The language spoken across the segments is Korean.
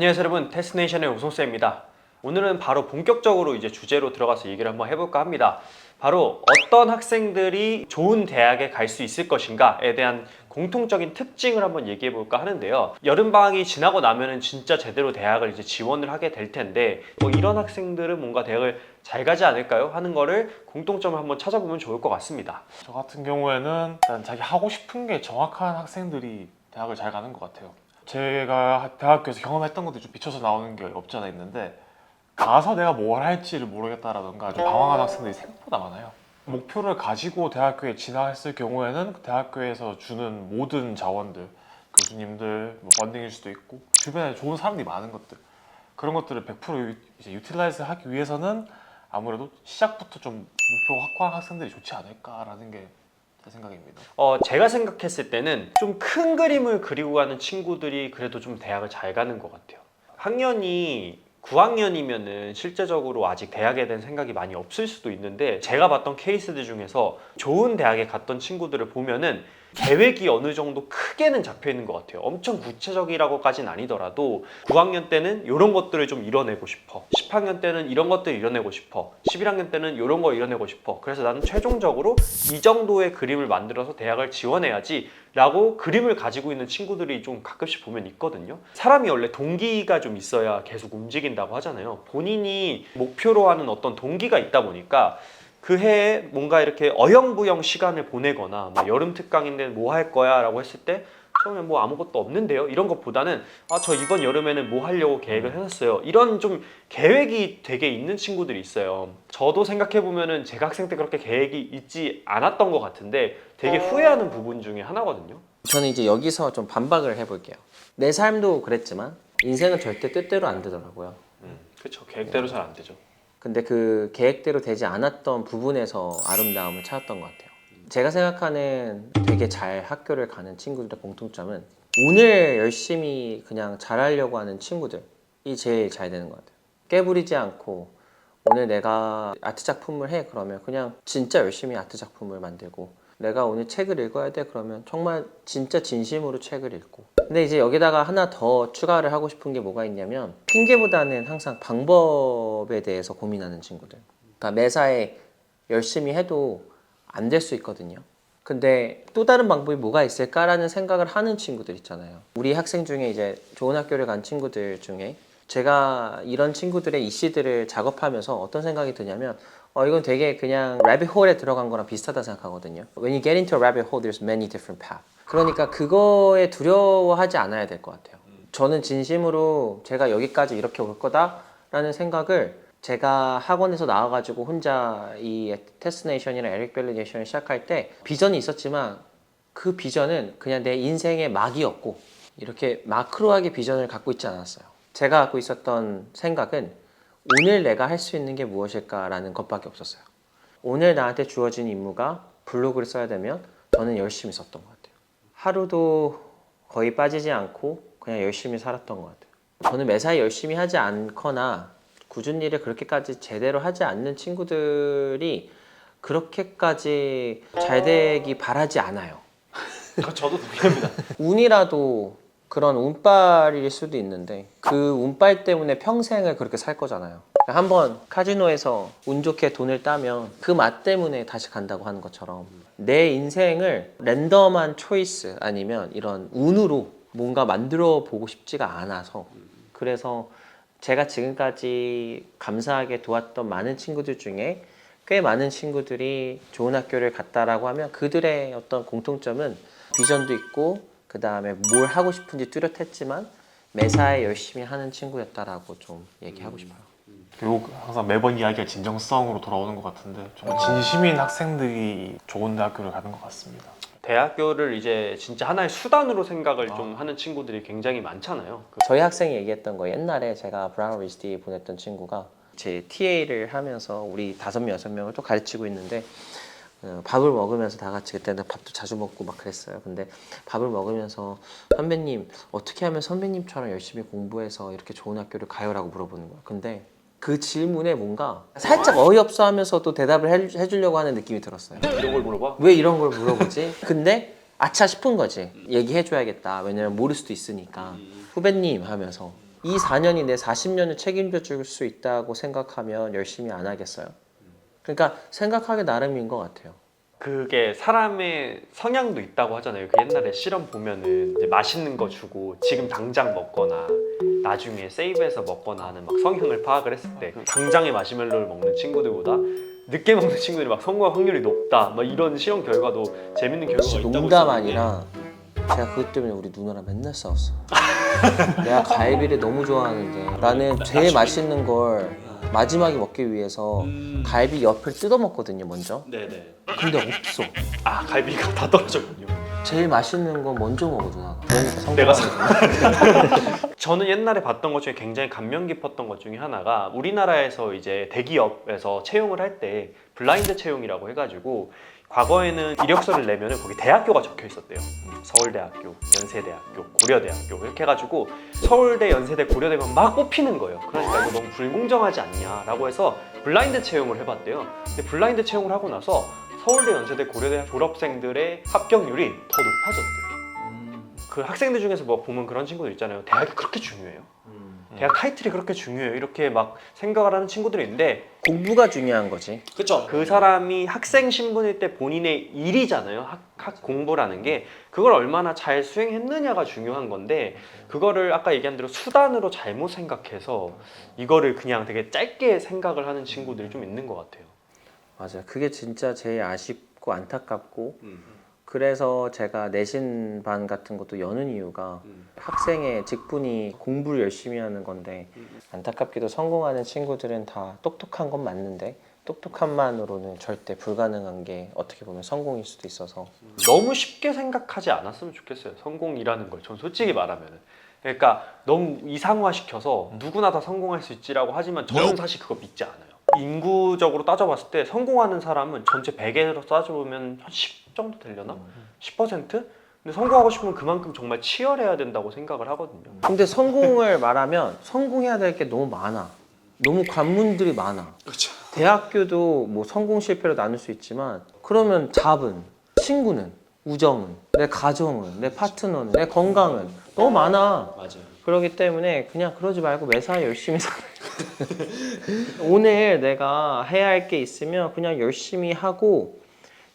네, 안녕하세요 여러분. 테스네이션의 오송쌤입니다. 오늘은 바로 본격적으로 이제 주제로 들어가서 얘기를 한번 해볼까 합니다. 바로 어떤 학생들이 좋은 대학에 갈 수 있을 것인가에 대한 공통적인 특징을 한번 얘기해 볼까 하는데요. 여름 방학이 지나고 나면은 진짜 제대로 대학을 이제 지원을 하게 될 텐데 뭐 이런 학생들은 뭔가 대학을 잘 가지 않을까요? 하는 거를 공통점을 한번 찾아보면 좋을 것 같습니다. 저 같은 경우에는 일단 자기 하고 싶은 게 정확한 학생들이 대학을 잘 가는 것 같아요. 제가 대학교에서 경험했던 것들이 좀 비춰서 나오는 게 없지 않아 있는데 가서 내가 뭘 할지를 모르겠다라던가 좀 방황한 학생들이 생각보다 많아요. 목표를 가지고 대학교에 진학했을 경우에는 그 대학교에서 주는 모든 자원들, 교수님들, 뭐 펀딩일 수도 있고 주변에 좋은 사람들이 많은 것들 그런 것들을 100% 이제 유틸라이즈 하기 위해서는 아무래도 시작부터 좀 목표 확고한 학생들이 좋지 않을까라는 게 제 생각입니다. 어, 제가 생각했을 때는 좀 큰 그림을 그리고 가는 친구들이 그래도 좀 대학을 잘 가는 것 같아요. 학년이 9학년이면은 실제적으로 아직 대학에 대한 생각이 많이 없을 수도 있는데 제가 봤던 케이스들 중에서 좋은 대학에 갔던 친구들을 보면은 계획이 어느 정도 크게는 잡혀 있는 것 같아요. 엄청 구체적이라고까지는 아니더라도 9학년 때는 이런 것들을 좀 이뤄내고 싶어. 10학년 때는 이런 것들을 이뤄내고 싶어. 11학년 때는 이런 거 이뤄내고 싶어. 그래서 나는 최종적으로 이 정도의 그림을 만들어서 대학을 지원해야지 라고 그림을 가지고 있는 친구들이 좀 가끔씩 보면 있거든요. 사람이 원래 동기가 좀 있어야 계속 움직인다고 하잖아요. 본인이 목표로 하는 어떤 동기가 있다 보니까 그 해에 뭔가 이렇게 어영부영 시간을 보내거나 뭐 여름 특강인데 뭐 할 거야 라고 했을 때 처음에 뭐 아무것도 없는데요? 이런 것보다는 아 저 이번 여름에는 뭐 하려고 계획을 해놨어요. 이런 좀 계획이 되게 있는 친구들이 있어요. 저도 생각해 보면은 제가 학생 때 그렇게 계획이 있지 않았던 것 같은데 되게 후회하는 부분 중에 하나거든요. 저는 이제 여기서 좀 반박을 해볼게요. 내 삶도 그랬지만 인생은 절대 뜻대로 안 되더라고요. 그렇죠 계획대로 잘 안 되죠. 근데 그 계획대로 되지 않았던 부분에서 아름다움을 찾았던 것 같아요. 제가 생각하는 되게 잘 학교를 가는 친구들의 공통점은 오늘 열심히 그냥 잘하려고 하는 친구들이 제일 잘 되는 것 같아요. 깨부리지 않고 오늘 내가 아트 작품을 해 그러면 그냥 진짜 열심히 아트 작품을 만들고 내가 오늘 책을 읽어야 돼 그러면 정말 진짜 진심으로 책을 읽고 근데 이제 여기다가 하나 더 추가를 하고 싶은 게 뭐가 있냐면 핑계보다는 항상 방법에 대해서 고민하는 친구들 그러니까 매사에 열심히 해도 안 될 수 있거든요 근데 또 다른 방법이 뭐가 있을까라는 생각을 하는 친구들 있잖아요 우리 학생 중에 이제 좋은 학교를 간 친구들 중에 제가 이런 친구들의 이씨들을 작업하면서 어떤 생각이 드냐면 어 이건 되게 그냥 hole에 들어간 거랑 비슷하다 생각하거든요. When you get into a rabbit hole, there's many different paths. 그러니까 그거에 두려워하지 않아야 될 것 같아요. 저는 진심으로 제가 여기까지 이렇게 올 거다라는 생각을 제가 학원에서 나와가지고 혼자 이 테스네이션이랑 에릭 벨리 네이션을 시작할 때 비전이 있었지만 그 비전은 그냥 내 인생의 막이었고 이렇게 마크로하게 비전을 갖고 있지 않았어요. 제가 갖고 있었던 생각은 오늘 내가 할 수 있는 게 무엇일까라는 것밖에 없었어요. 오늘 나한테 주어진 임무가 블로그를 써야 되면 저는 열심히 썼던 것 같아요. 하루도 거의 빠지지 않고 그냥 열심히 살았던 것 같아요. 저는 매사에 열심히 하지 않거나 굳은 일을 그렇게까지 제대로 하지 않는 친구들이 그렇게까지 잘 되기 바라지 않아요. 저도 동의합니다 운이라도 그런 운빨일 수도 있는데 그 운빨 때문에 평생을 그렇게 살 거잖아요. 한번 카지노에서 운 좋게 돈을 따면 그 맛 때문에 다시 간다고 하는 것처럼 내 인생을 랜덤한 초이스 아니면 이런 운으로 뭔가 만들어 보고 싶지가 않아서 그래서 제가 지금까지 감사하게 도왔던 많은 친구들 중에 꽤 많은 친구들이 좋은 학교를 갔다라고 하면 그들의 어떤 공통점은 비전도 있고 그 다음에 뭘 하고 싶은지 뚜렷했지만 매사에 열심히 하는 친구였다라고 좀 얘기하고 싶어요. 결국 항상 매번 이야기가 진정성으로 돌아오는 것 같은데 정말 진심인 학생들이 좋은 대학교를 가는 것 같습니다. 대학교를 이제 진짜 하나의 수단으로 생각을 좀 하는 친구들이 굉장히 많잖아요 그 저희 학생이 얘기했던 거 옛날에 제가 브라운 리스디 보냈던 친구가 제 TA를 하면서 우리 다섯 명 여섯 명을 또 가르치고 있는데 어, 밥을 먹으면서 다 같이 그때는 밥도 자주 먹고 막 그랬어요. 근데 밥을 먹으면서 선배님 어떻게 하면 선배님처럼 열심히 공부해서 이렇게 좋은 학교를 가요라고 물어보는 거야. 근데 그 질문에 뭔가 살짝 어이없어 하면서도 대답을 해, 해주려고 하는 느낌이 들었어요. 이런 걸 물어봐? 왜 이런 걸 물어보지? 근데 아차 싶은 거지. 얘기해줘야겠다. 왜냐면 모를 수도 있으니까. 후배님 하면서 이 4년이 내 40년을 책임져 줄 수 있다고 생각하면 열심히 안 하겠어요? 그러니까 생각하기 나름인 것 같아요. 그게 사람의 성향도 있다고 하잖아요. 그 옛날에 실험 보면은 이제 맛있는 거 주고 지금 당장 먹거나 나중에 세이브해서 먹거나 하는 막 성향을 파악을 했을 때 당장에 마시멜로를 먹는 친구들보다 늦게 먹는 친구들이 막 성공할 확률이 높다. 막 이런 실험 결과도 재밌는 결과가 있다고 농담 있었는데 아니라 제가 그것 때문에 우리 누나랑 맨날 싸웠어. 내가 갈비를 너무 좋아하는데 나는 제일 맛있는 걸 마지막에 먹기 위해서 갈비 옆을 뜯어 먹거든요 먼저. 네네. 근데 없어. 아 갈비가 다 떨어졌군요. 제일 맛있는 건 먼저 먹어 누나가. 그러니까 내가 성공하는 저는 옛날에 봤던 것 중에 굉장히 감명 깊었던 것 중에 하나가 우리나라에서 이제 대기업에서 채용을 할 때 블라인드 채용이라고 해가지고 과거에는 이력서를 내면은 거기 대학교가 적혀 있었대요. 서울대학교, 연세대학교, 고려대학교 이렇게 해가지고 서울대, 연세대, 고려대만 막 뽑히는 거예요. 그러니까 이거 너무 불공정하지 않냐라고 해서 블라인드 채용을 해봤대요. 근데 블라인드 채용을 하고 나서 서울대, 연세대, 고려대 졸업생들의 합격률이 더 높아졌대요. 그 학생들 중에서 뭐 보면 그런 친구들 있잖아요. 대학이 그렇게 중요해요. 대학 타이틀이 그렇게 중요해요. 이렇게 막 생각을 하는 친구들이 있는데 공부가 중요한 거지. 그쵸. 그 사람이 학생 신분일 때 본인의 일이잖아요. 학, 학 공부라는 게 그걸 얼마나 잘 수행했느냐가 중요한 건데 그거를 아까 얘기한 대로 수단으로 잘못 생각해서 이거를 그냥 되게 짧게 생각을 하는 친구들이 좀 있는 것 같아요. 맞아요. 그게 진짜 제일 아쉽고 안타깝고 그래서 제가 내신 반 같은 것도 여는 이유가 학생의 직분이 공부를 열심히 하는 건데 안타깝게도 성공하는 친구들은 다 똑똑한 건 맞는데 똑똑함만으로는 절대 불가능한 게 어떻게 보면 성공일 수도 있어서 너무 쉽게 생각하지 않았으면 좋겠어요. 성공이라는 걸. 전 솔직히 말하면. 그러니까 너무 이상화 시켜서 누구나 다 성공할 수 있지라고 하지만 저는 사실 그거 믿지 않아요. 인구적으로 따져봤을 때 성공하는 사람은 전체 100에서 따져보면 한 10 정도 되려나? 10%? 근데 성공하고 싶으면 그만큼 정말 치열해야 된다고 생각을 하거든요. 근데 성공을 말하면 성공해야 될 게 너무 많아 너무 관문들이 많아 그렇죠. 대학교도 뭐 성공 실패로 나눌 수 있지만 그러면 잡은 친구는 우정은 내 가정은 내 파트너는 내 건강은 너무 많아 맞아요. 그렇기 때문에 그냥 그러지 말고 매사에 열심히 살아 오늘 내가 해야 할 게 있으면 그냥 열심히 하고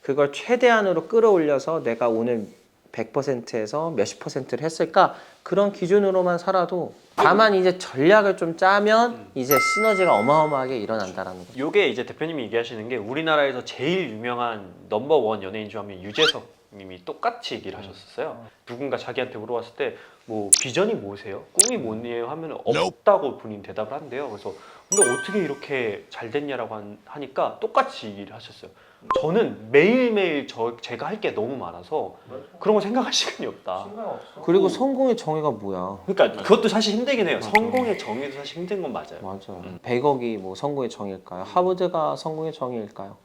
그걸 최대한으로 끌어올려서 내가 오늘 100%에서 몇십 퍼센트를 했을까 그런 기준으로만 살아도 다만 이제 전략을 좀 짜면 이제 시너지가 어마어마하게 일어난다라는 거죠. 요게 이제 대표님이 얘기하시는 게 우리나라에서 제일 유명한 넘버원 연예인 중한명 유재석 님이 똑같이 얘기를 하셨었어요. 누군가 자기한테 물어봤을 때 뭐 비전이 뭐세요? 꿈이 뭐예요? 하면 없다고 본인 대답을 한대요. 그래서 근데 어떻게 이렇게 잘 됐냐라고 한- 하니까 똑같이 얘기를 하셨어요. 저는 매일매일 저 제가 할 게 너무 많아서 그런 거 생각할 시간이 없다. 그리고 성공의 정의가 뭐야? 그러니까 그것도 사실 힘들긴 해요. 성공의 정의도 사실 힘든 건 맞아요. 맞아 요. 음. 100억이 뭐 성공의 정의일까요? 하버드가 성공의 정의일까요?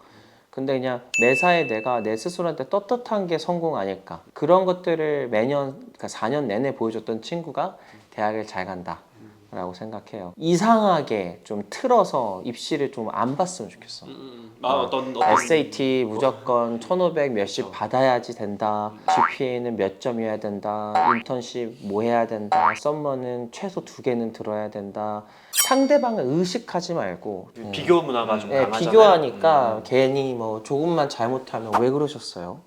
근데 그냥 매사에 내가 내 스스로한테 떳떳한 게 성공 아닐까? 그런 것들을 매년, 그러니까 4년 내내 보여줬던 친구가 대학을 잘 간다. 라고 생각해요. 이상하게 좀 틀어서 입시를 좀 안 봤으면 좋겠어. 아, 어떤 SAT 무조건 1500 몇십 받아야지 된다. GPA는 몇 점이어야 된다. 인턴십 뭐 해야 된다. 썸머는 최소 두 개는 들어야 된다. 상대방을 의식하지 말고 음. 비교 문화가 좀 네, 강하잖아요. 비교하니까 괜히 뭐 조금만 잘못하면 왜 그러셨어요?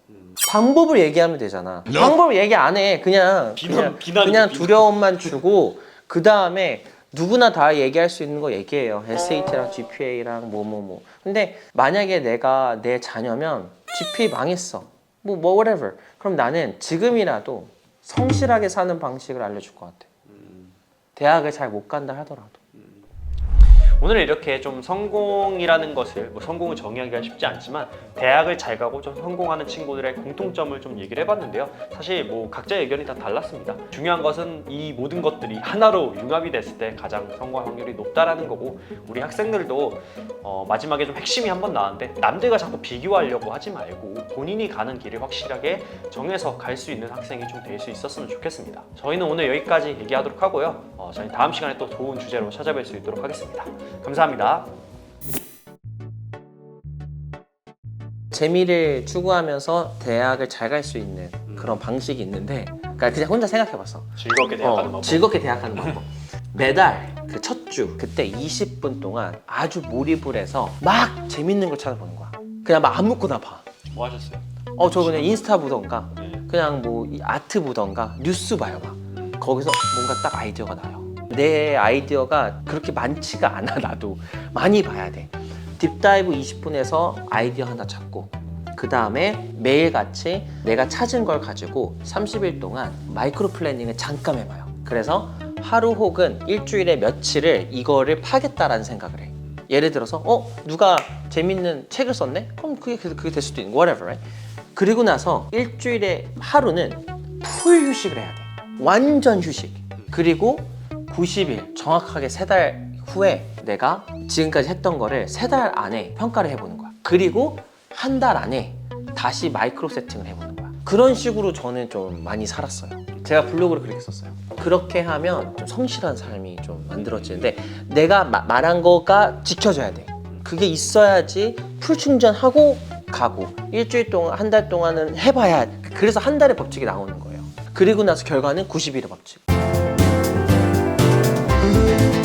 방법을 얘기하면 되잖아. 방법을 얘기 안 해. 그냥 비난- 그냥, 비난이지, 그냥 비난. 두려움만 주고 그 다음에 누구나 다 얘기할 수 있는 거 얘기해요. SAT랑 GPA랑 뭐뭐 뭐. 근데 만약에 내가 내 자녀면 GPA 망했어. 뭐, 뭐 whatever. 그럼 나는 지금이라도 성실하게 사는 방식을 알려줄 것 같아. 대학을 잘 못 간다 하더라도. 오늘 이렇게 좀 성공이라는 것을 뭐 성공을 정의하기가 쉽지 않지만 대학을 잘 가고 좀 성공하는 친구들의 공통점을 좀 얘기를 해봤는데요. 사실 뭐 각자의 의견이 다 달랐습니다. 중요한 것은 이 모든 것들이 하나로 융합이 됐을 때 가장 성공할 확률이 높다라는 거고 우리 학생들도 어, 마지막에 좀 핵심이 한 번 나왔는데 남들과 자꾸 비교하려고 하지 말고 본인이 가는 길을 확실하게 정해서 갈 수 있는 학생이 좀 될 수 있었으면 좋겠습니다. 저희는 오늘 여기까지 얘기하도록 하고요. 어, 저희 다음 시간에 또 좋은 주제로 찾아뵐 수 있도록 하겠습니다. 감사합니다. 재미를 추구하면서 대학을 잘 갈 수 있는 그런 방식이 있는데 그러니까 그냥 혼자 생각해봤어 즐겁게 대학 가는 어, 방법. 즐겁게 대학하는 방법 매달 그 첫 주 그때 20분 동안 아주 몰입을 해서 막 재밌는 걸 찾아보는 거야. 그냥 막 아무거나 봐. 뭐 하셨어요? 어, 저 그냥 인스타 보던가 네. 그냥 뭐 이 아트 보던가 뉴스 봐요 막. 거기서 뭔가 딱 아이디어가 나요. 내 아이디어가 그렇게 많지가 않아 나도 많이 봐야 돼. 딥다이브 20분에서 아이디어 하나 찾고 그 다음에 매일같이 내가 찾은 걸 가지고 30일 동안 마이크로 플래닝을 잠깐 해봐요. 그래서 하루 혹은 일주일에 며칠을 이거를 파겠다라는 생각을 해. 예를 들어서 어 누가 재밌는 책을 썼네? 그럼 그게 그게 될 수도 있는 whatever. Right? 그리고 나서 일주일에 하루는 풀 휴식을 해야 돼. 완전 휴식. 그리고 90일 정확하게 세 달 후에 내가 지금까지 했던 거를 세 달 안에 평가를 해보는 거야. 그리고 한 달 안에 다시 마이크로 세팅을 해보는 거야. 그런 식으로 저는 좀 많이 살았어요. 제가 블로그를 그렇게 썼어요. 그렇게 하면 좀 성실한 삶이 좀 만들어지는데 내가 마- 말한 거가 지켜져야 돼. 그게 있어야지 풀 충전하고 가고 일주일 동안 한 달 동안은 해봐야 그래서 한 달의 법칙이 나오는 거예요. 그리고 나서 결과는 90일의 법칙. Thank you.